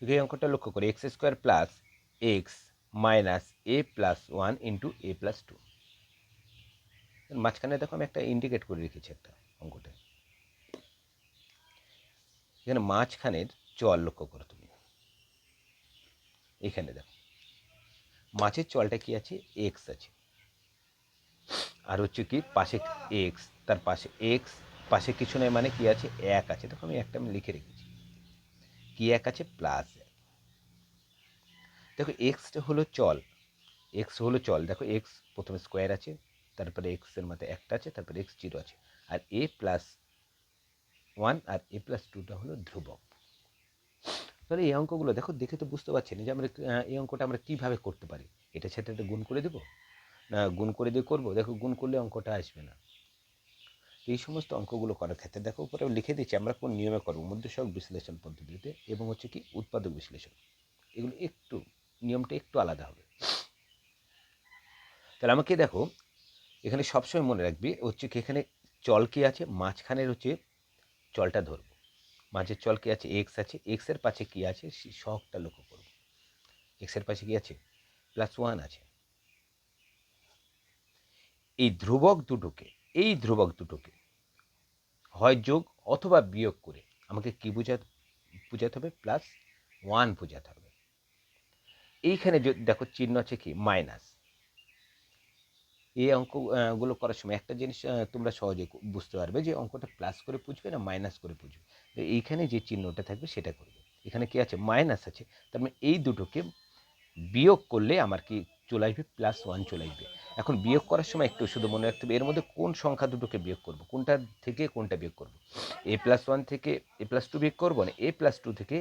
যদি এই অঙ্কটা লক্ষ্য করি, X square plus X minus A plus one into A plus two. মাঝখানে দেখো আমি একটা ইন্ডিকেট করে রেখেছি একটা অঙ্কটা। এখানে মাঝখানের চল লক্ষ্য করো তুমি। এখানে দেখো মাছের চলটা কি আছে? এক্স আছে। আর হচ্ছে কি, পাশে এক্স, তার পাশে এক্স, পাশে কিছু নেই মানে কি আছে? এক আছে। দেখো আমি একটা আমি লিখে রেখেছি। কি এক আছে? প্লাস এক। দেখো এক্সটা হলো চল। এক্স হলো চল। দেখো এক্স প্রথমে স্কোয়ার আছে, তারপরে এক্সের মধ্যে একটা আছে, তারপরে এক্স জিরো আছে। আর এ প্লাস ওয়ান আর এ প্লাস টুটা হলো ধ্রুবক। তাহলে এই অঙ্কগুলো দেখো, দেখে তো বুঝতে পারছি না যে আমরা এই অঙ্কটা আমরা কীভাবে করতে পারি? এটা সাথে এটা গুণ করে দেবো? না, গুণ করে দিয়ে করব? দেখো, গুণ করলে অঙ্কটা আসবে না। এই সমস্ত অঙ্কগুলো করার ক্ষেত্রে দেখো উপরে লিখে দিচ্ছি আমরা কোন নিয়মে করব? মধ্যসহক বিশ্লেষণ পদ্ধতিতে এবং হচ্ছে কি উৎপাদক বিশ্লেষণ। এগুলো একটু, নিয়মটা একটু আলাদা হবে। তাহলে আমাকে দেখো, এখানে সবসময় মনে রাখবি, হচ্ছে কি এখানে চল কি আছে? মাঝখানের হচ্ছে চলটা ধরবো। মাঝের চল কি আছে? এক্স আছে। এক্সের পাশে কি আছে? শখটা লক্ষ্য করব। এক্সের পাশে কি আছে? প্লাস ওয়ান আছে। এই ধ্রুবক দুটোকে, এই ধ্রুবক দুটোকে হয় যোগ অথবা বিয়োগ করে। আমাকে কি বোঝাতে বোঝাতে হবে? প্লাস ওয়ান বোঝাতে হবে। এইখানে দেখো চিহ্ন আছে কি? মাইনাস এই অঙ্কগুলো করার সময় একটা জিনিস তোমরা সহজে বুঝতে পারবে যে অঙ্কটা প্লাস করে বুঝবে না মাইনাস করে বুঝবে তো এইখানে যে চিহ্নটা থাকবে সেটা করবে। এখানে কি আছে? মাইনাস আছে। তার মানে এই দুটোকে বিয়োগ করলে আমার কি চলে আসবে? প্লাস ওয়ান চলে আসবে। এখন বিয়োগ করার সময় একটু শুধু মনে রাখতে হবে, এর মধ্যে কোন সংখ্যা দুটোকে বিয়োগ করব? কোনটা থেকে কোনটা বিয়োগ করব? এ প্লাস ওয়ান থেকে এ প্লাস টু বিয়োগ করব না এ প্লাস টু থেকে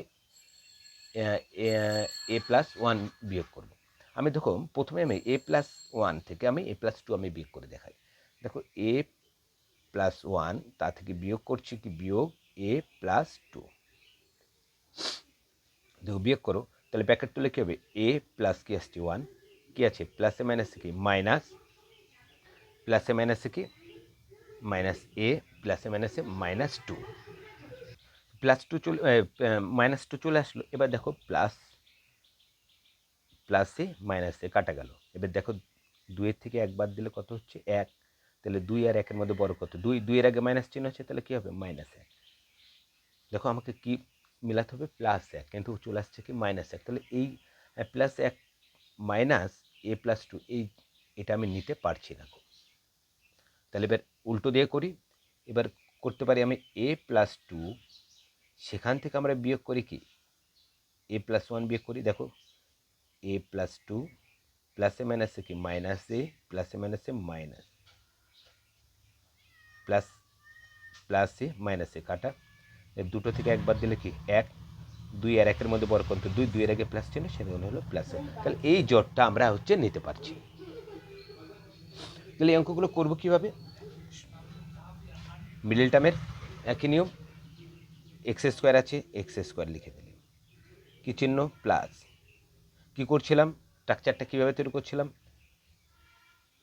এ প্লাস ওয়ান বিয়োগ করব? আমি দেখো, প্রথমে আমি এ প্লাস ওয়ান থেকে আমি এ প্লাস টু আমি বিয়োগ করে দেখাই। দেখো এ প্লাস ওয়ান তা থেকে বিয়োগ করছি কি? বিয়োগ এ প্লাস টু দেখো, বিয়োগ করো, তাহলে ব্যাকেট তুলে কী হবে এ প্লাস কি আসছে? ওয়ান কী আছে? প্লাসে মাইনাসে কি? মাইনাস প্লাসে মাইনাসে কি? মাইনাস এ প্লাসে মাইনাসে মাইনাস টু প্লাস টু চলে মাইনাস টু চলে আসলো। এবার দেখো প্লাস প্লাসে মাইনাসে কাটা গেল। এবার দেখো দুইয়ের থেকে একবার দিলে কত হচ্ছে? এক। তাহলে দুই আর একের মধ্যে বড় কত? দুই, দুইয়ের আগে মাইনাস চিহ্ন আছে, তাহলে কী হবে? মাইনাস এক। দেখো আমাকে কি মিলাতে হবে? প্লাস এক। কিন্তু চলে আসছে কি? মাইনাস এক। তাহলে এই প্লাস এক মাইনাস এ প্লাস টু এই, এটা আমি নিতে পারছি না। তাহলে এবার উল্টো দিয়ে করি। এবার করতে পারি আমি এ প্লাস টু সেখান থেকে আমরা বিয়োগ করি কি? এ প্লাস ওয়ান বিয়োগ করি, দেখো। এ প্লাস টু প্লাসে মাইনাসে কি? মাইনাস এ প্লাসে মাইনাসে মাইনাস প্লাস প্লাস মাইনাস কাটা। দুটো থেকে একবার দিলে কি? এক দুই আর একের মধ্যে বড় কোনটা দুই, দুইয়ের আগে প্লাস ছিল সেখানে হলো প্লাস তাহলে এই জটটা আমরা হচ্ছে নিতে পারছি। তাহলে এই অঙ্কগুলো করব কীভাবে? মিডল টার্মের একই নিয়ম এক্স স্কোয়ার আছে এক্স স্কোয়ার লিখে দিলে। কি চিহ্ন? প্লাস কি করছিলাম? স্ট্রাকচারটা কীভাবে তৈরি করছিলাম?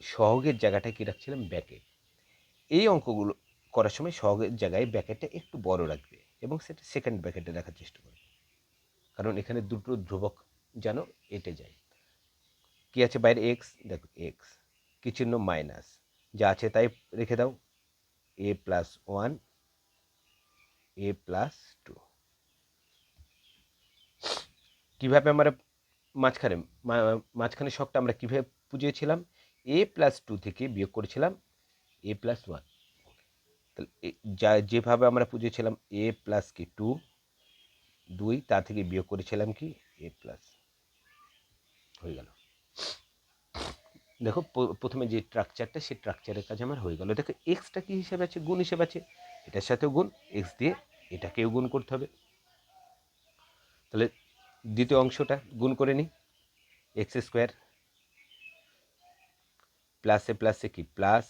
সহগের জায়গাটা কী রাখছিলাম? ব্যাকেট এই অঙ্কগুলো করার সময় সহগের জায়গায় ব্যাকেটটা একটু বড় রাখবে এবং সেটা সেকেন্ড ব্যাকেটে রাখার চেষ্টা করবে। কারণ এখানে দুটো ধ্রুবক যেন এটে যায়। কি আছে বাইরে? এক্স দেখো এক্স কি চিহ্ন? মাইনাস যা আছে তাই রেখে দাও। A plus one A plus two কীভাবে আমরা মাঝখানে মাঝখানে শখটা আমরা কীভাবে পুজিয়েছিলাম এ প্লাস টু থেকে বিয়োগ করেছিলাম এ প্লাস ওয়ান তাহলে যা, যেভাবে আমরা পুজিয়েছিলাম এ প্লাস কি? টু দুই, তা থেকে বিয়োগ করেছিলাম কি? এ প্লাস হয়ে গেল। দেখো প্রথমে যে স্ট্রাকচারটা সেই স্ট্রাকচারের কাজ আমার হয়ে গেল। দেখো এক্সটা কি হিসাবে আছে? গুণ হিসেবে আছে। এটার সাথেও গুণ এক্স দিয়ে এটাকেও গুণ করতে হবে। তাহলে দ্বিতীয় অংশটা গুণ করে নিই। এক্স স্কোয়ার প্লাসে প্লাসে কি? প্লাস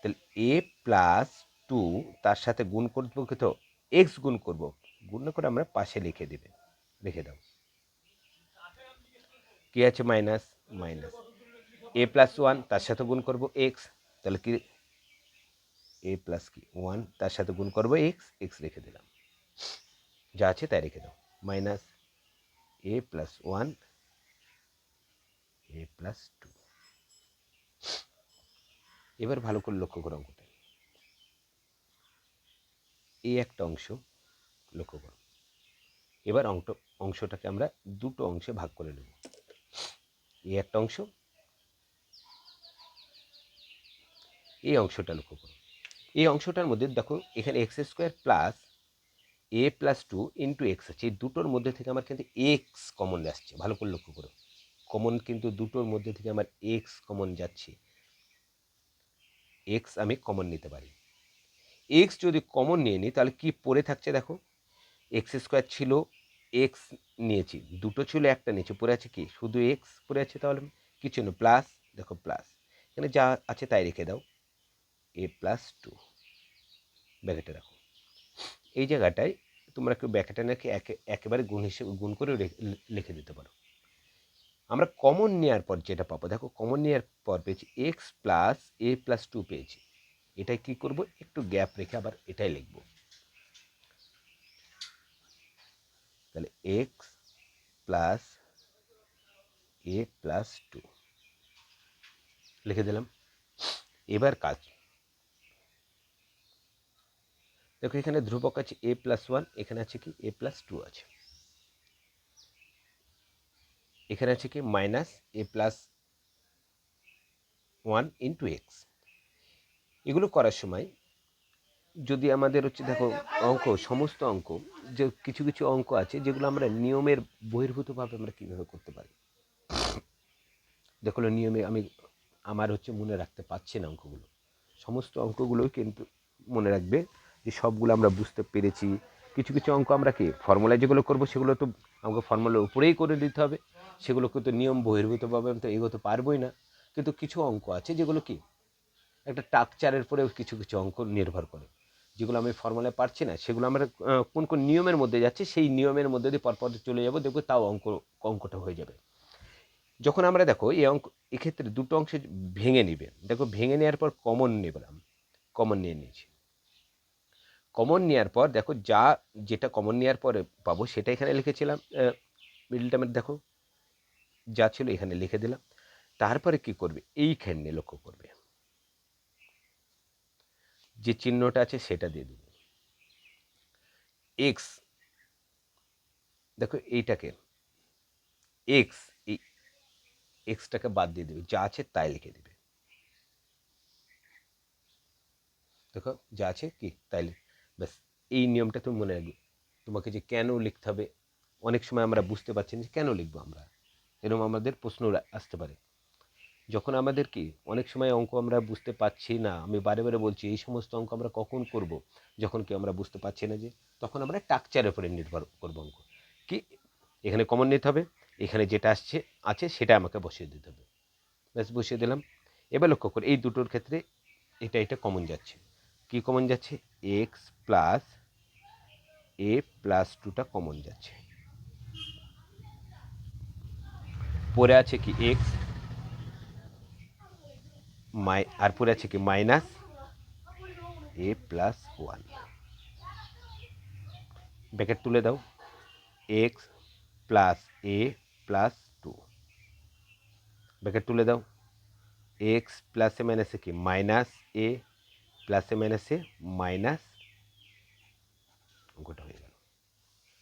তাহলে এ প্লাস টু তার সাথে গুণ করব কি তো? এক্স গুণ করব। গুণ করে আমরা পাশে লিখে দেবে। লিখে দাও। কি আছে minus? Minus. A plus one, তার সাথে গুণ করব এক্স। তাহলে কি? এ প্লাস কি? ওয়ান, তার সাথে গুণ করব এক্স। এক্স রেখে দিলাম। যা আছে তাই রেখে দাও। Minus A plus one, A plus two. এবার ভালো করে লক্ষ্য করো অঙ্কটা। এই একটা অংশ লক্ষ্য করো। এবার অঙ্ক অংশটাকে আমরা দুটো অংশে ভাগ করে নেব। এই একটা অংশ এই অংশটা লক্ষ্য করো। এই অংশটার মধ্যে দেখো, এখানে X square plus A plus two into X আছে। এই দুটোর মধ্যে থেকে আমার কিন্তু এক্স কমন আসছে। ভালো করে লক্ষ্য করো। কমন কিন্তু দুটোর মধ্যে থেকে আমার এক্স কমন যাচ্ছে। এক্স আমি কমন নিতে পারি। এক্স যদি কমন নিয়ে নিই, তাহলে কি পড়ে থাকছে দেখো? এক্স স্কোয়ার ছিল এক্স নিয়েছি, দুটো ছিল একটা নিয়েছি, পড়ে আছে কি? শুধু এক্স পড়ে আছে তাহলে কিছু না প্লাস, দেখো প্লাস, এখানে যা আছে তাই রেখে দাও, এ প্লাস টু, ব্যাকেটে রাখো। এই জায়গাটায় তোমরা একটু ব্যাকেটে নাকি একে, একেবারে গুণ হিসেবে, গুণ করে লিখে দিতে পারো। আমরা কমন নেওয়ার পর যেটা পাবো, দেখো কমন নেওয়ার পর পেয়েছি X plus A plus two পেয়েছি, এটাই কি করব? একটু গ্যাপ রেখে আবার এটাই লিখব। তাহলে X plus A plus two লিখে দিলাম। এবার কাজ। দেখো, এখানে ধ্রুবক আছে এ প্লাস ওয়ান এখানে আছে কি? এ প্লাস টু আছে। এখানে আছে কি? Minus A plus one into X এগুলো করার সময় যদি আমাদের হচ্ছে দেখো অঙ্ক, সমস্ত অঙ্ক, যে কিছু কিছু অঙ্ক আছে যেগুলো আমরা নিয়মের বহির্ভূতভাবে আমরা কীভাবে করতে পারি? দেখো নিয়মে আমি, আমার হচ্ছে মনে রাখতে পারছি না অঙ্কগুলো। সমস্ত অঙ্কগুলো কিন্তু মনে রাখবে যে সবগুলো আমরা বুঝতে পেরেছি। কিছু কিছু অঙ্ক আমরা কি ফর্মুলা যেগুলো করব সেগুলো তো আমাকে ফর্মুলার উপরেই করে দিতে হবে। সেগুলো কিন্তু নিয়ম বহির্ভূতভাবে আমি তো এগোতে পারবোই না। কিন্তু কিছু অঙ্ক আছে যেগুলো কি? একটা টাকচারের উপরেও কিছু কিছু অঙ্ক নির্ভর করে। যেগুলো আমি ফর্মুলায় পারছি না, সেগুলো আমরা কোন কোন নিয়মের মধ্যে যাচ্ছে, সেই নিয়মের মধ্যে দিয়ে পরপর চলে যাব, দেখব তাও অঙ্ক, অঙ্কটা হয়ে যাবে। যখন আমরা দেখো, এই অঙ্ক, এক্ষেত্রে দুটো অংশে ভেঙে নিবে। দেখো, ভেঙে নেওয়ার পর কমন নিলাম কমন নিয়ে নিয়েছি। কমন নেওয়ার পর দেখো, যা, যেটা কমন নেওয়ার পরে পাবো, সেটা এখানে লিখেছিলাম মিডল টার্মের দেখো, যা ছিল এখানে লিখে দিলাম। তারপরে কি করবে? এইখানে লক্ষ্য করবে। যে চিহ্নটা আছে সেটা দিয়ে দেবে। এক্স দেখো এইটাকে এক্স এই এক্সটাকে বাদ দিয়ে দেবে, যা আছে তাই লিখে দেবে। দেখো, যা আছে কি তাই ব্যাস, এই নিয়মটা তুমি মনে রাখবে। তোমাকে যে কেন লিখতে হবে, অনেক সময় আমরা বুঝতে পারছি না কেন লিখব আমরা। এরকম আমাদের প্রশ্ন আসতে পারে। যখন আমাদের কি অনেক সময় অঙ্ক আমরা বুঝতে পারছি না, আমি বারে বারে বলছি, এই সমস্ত অঙ্ক আমরা কখন করব? যখন কি আমরা বুঝতে পারছি না যে, তখন আমরা টাকচারের উপরে নির্ভর করব অঙ্ক। কি? এখানে কমন নিতে হবে, এখানে যেটা আসছে, আছে, সেটা আমাকে বসিয়ে দিতে হবে। ব্যাস, বসিয়ে দিলাম। এবার লক্ষ্য করে, এই দুটোর ক্ষেত্রে এটা এটা কমন যাচ্ছে। কি কমন যাচ্ছে? এক্স প্লাস এ প্লাস টুটা কমন যাচ্ছে। পরে আছে কি? এক্স মাই, আর পরে আছে কি, minus A plus one bracket তুলে দাও। X plus A plus two bracket তুলে দাও। এক্স প্লাসে মাইনাসে কি মাইনাস এ প্লাসে মাইনাসে মাইনাস অঙ্কটা হয়ে গেল।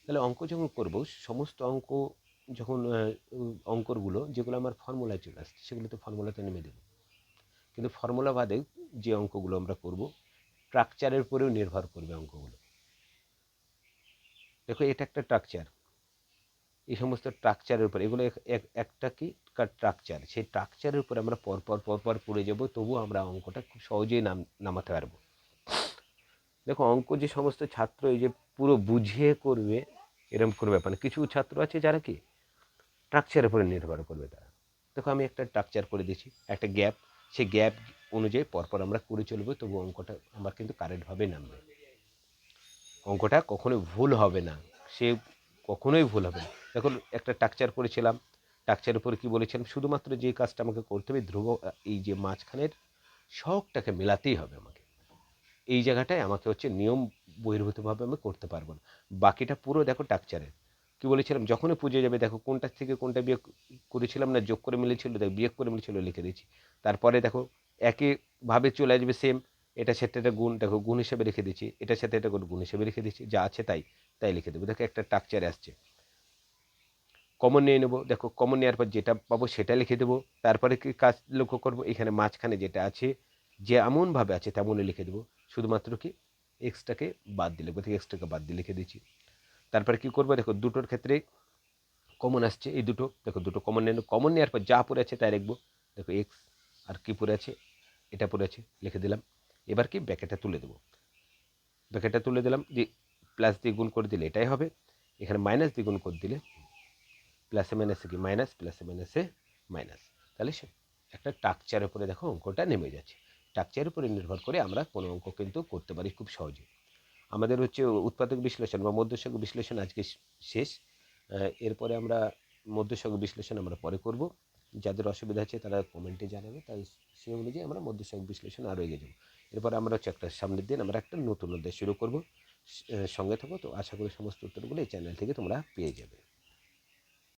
তাহলে অঙ্ক যখন করব, সমস্ত অঙ্ক যখন অঙ্করগুলো, যেগুলো আমার ফর্মুলায় চলে আসছে সেগুলো তো ফর্মুলাতে নেমে দেবো কিন্তু ফর্মুলা বাদে যে অঙ্কগুলো আমরা করব স্ট্রাকচারের উপরেও নির্ভর করবে অঙ্কগুলো। দেখো, এটা একটা স্ট্রাকচার এই সমস্ত স্ট্রাকচারের উপর, এগুলো এক- এক- একটা কি? স্ট্রাকচার সেই স্ট্রাকচারের উপরে আমরা পরপর পরপর পড়ে যাব তবু আমরা অঙ্কটা খুব সহজেই নাম, নামাতে পারব। দেখো, অঙ্ক যে সমস্ত ছাত্র এই যে পুরো বুঝিয়ে করবে এরকম কোনো ব্যাপার না। কিছু ছাত্র আছে যারা কি? স্ট্রাকচারের উপরে নির্ভর করবে তারা। দেখো, আমি একটা স্ট্রাকচার করে দিয়েছি একটা গ্যাপ সেই গ্যাপ অনুযায়ী পরপর আমরা করে চলবো, তবু অঙ্কটা আমার কিন্তু কারেক্টভাবে নামবে অঙ্কটা কখনোই ভুল হবে না। সে কখনোই ভুল হবে না। দেখো একটা টাকচার করেছিলাম টাকচার উপরে কি বলেছিলাম শুধুমাত্র যে কাজটা আমাকে করতে হবে, ধ্রুব, এই যে মাঝখানের শখটাকে মেলাতেই হবে আমাকে। এই জায়গাটায় আমাকে হচ্ছে নিয়ম বহির্ভূতভাবে আমি করতে পারব না। বাকিটা পুরো দেখো স্ট্রাকচারের কি বলেছিলাম? যখনই পুজো যাবে, দেখো কোনটা থেকে কোনটা বিয়োগ করেছিলাম না, যোগ করে মিলেছিল, দেখো বিয়োগ করে মিলেছিল লিখে দিয়েছি। তারপরে দেখো একইভাবে চলে আসবে সেম এটা সাথে একটা গুণ, দেখো গুণ হিসেবে রেখে দিচ্ছি এটার সাথে এটা গুণ হিসেবে রেখে দিচ্ছি যা আছে তাই তাই লিখে দেবো। দেখো একটা টাকচারে আসছে। কমন নিয়ে নেব, দেখো কমন নেওয়ার পর যেটা পাবো সেটা লিখে দেবো। তারপরে কি কাজ লক্ষ্য করব? এখানে মাঝখানে যেটা আছে, যে এমনভাবে আছে তেমনই লিখে দেবো। শুধুমাত্র কি এক্সটাকে বাদ দিলে কোথায় এক্সটাকে বাদ দিয়ে লিখে দিচ্ছি তারপরে কি করব? দেখো দুটোর ক্ষেত্রে কমন আসছে, এই দুটো। দেখো দুটো কমন নেন কমন নেওয়ার পর যা পড়ে আছে তাই লিখব। দেখো এক্স আর কি পড়ে আছে? এটা পড়ে আছে, লিখে দিলাম। এবার কি ব্যাকেটটা তুলে দেবো। ব্যাকেটটা তুলে দিলাম যে প্লাস দিয়ে গুণ করে দিলে এটাই হবে। এখানে মাইনাস দিয়ে গুণ করে দিলে প্লাসে মাইনাসে কি মাইনাস প্লাসে মাইনাসে মাইনাস তাহলে একটা টাকচার উপরে দেখো অঙ্কটা নেমে যাচ্ছে। টাকচার উপরে নির্ভর করে আমরা কোনো অঙ্ক কিন্তু করতে পারি খুব সহজে। আমাদের হচ্ছে উৎপাদক বিশ্লেষণ বা মধ্যসক বিশ্লেষণ আজকে শেষ। এরপরে আমরা মধ্যসক বিশ্লেষণ আমরা পরে করব। যাদের অসুবিধা আছে তারা কমেন্টে জানাবে। তাই সে অনুযায়ী আমরা মধ্যসক বিশ্লেষণ আরও এগিয়ে যাব। এরপরে আমরা হচ্ছে একটা সামনের দিন আমরা একটা নতুন অধ্যায় শুরু করব। সঙ্গে থাকো। তো আশা করি সমস্ত উত্তরগুলো এই চ্যানেল থেকে তোমরা পেয়ে যাবে।